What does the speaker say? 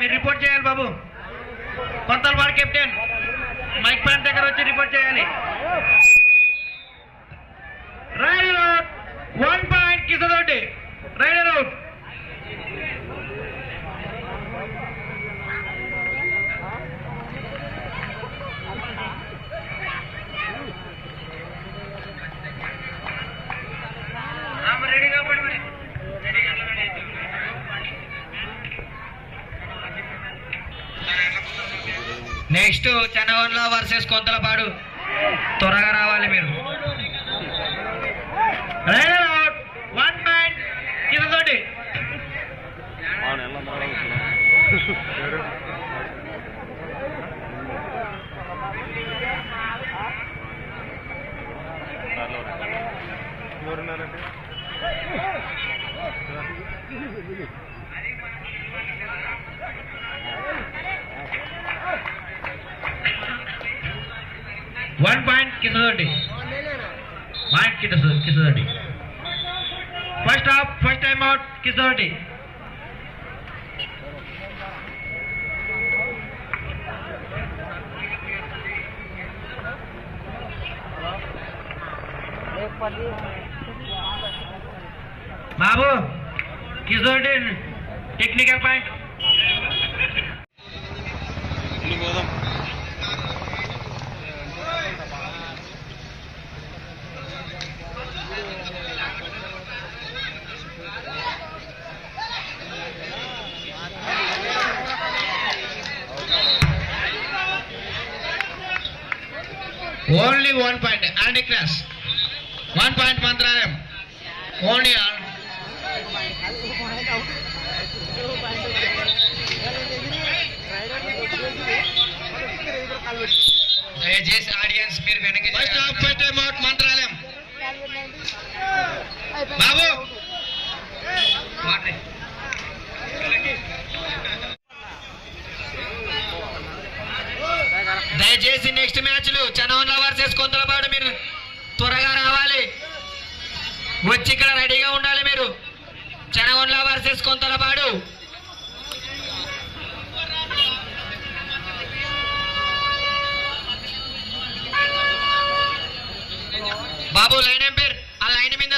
మీరు రిపోర్ట్ చేయాలి బాబు. కొత్తలపాడు కెప్టెన్ మైక్ పాయింట్ దగ్గర వచ్చి రిపోర్ట్ చేయాలి. Raider out one point Kisadoddi raider out రెడీగా పడి మరి. Next Chanavanla versus Konthalapadu. త్వరగా రావాలి మీరు. రైడర్ వన్ పాయింట్ కిందతోటి ఎవరున్నారంటే వన్ పాయింట్ కిందతోటి పాయింట్ కింద కిందతోటి first half first time out కిందతోటి బాబు కిందతోటి టెక్నికల్ ఓన్లీ వన్ పాయింట్ అండి class one point Mantralayam only దయచేసి ఆడియన్స్ మీరు వెనక్కి first half first time out Mantralayam బాబు. దయచేసి నెక్స్ట్ మ్యాచ్లు చనవన్ల వర్సెస్ కొంతలపాటు మీరు త్వరగా రావాలి వచ్చి ఇక్కడ రెడీగా ఉండాలి మీరు. చనవన్ల వర్సెస్ కొంతలపాడు. బాబు లైన్ ఎంపీర్ ఆ లైన్ మీద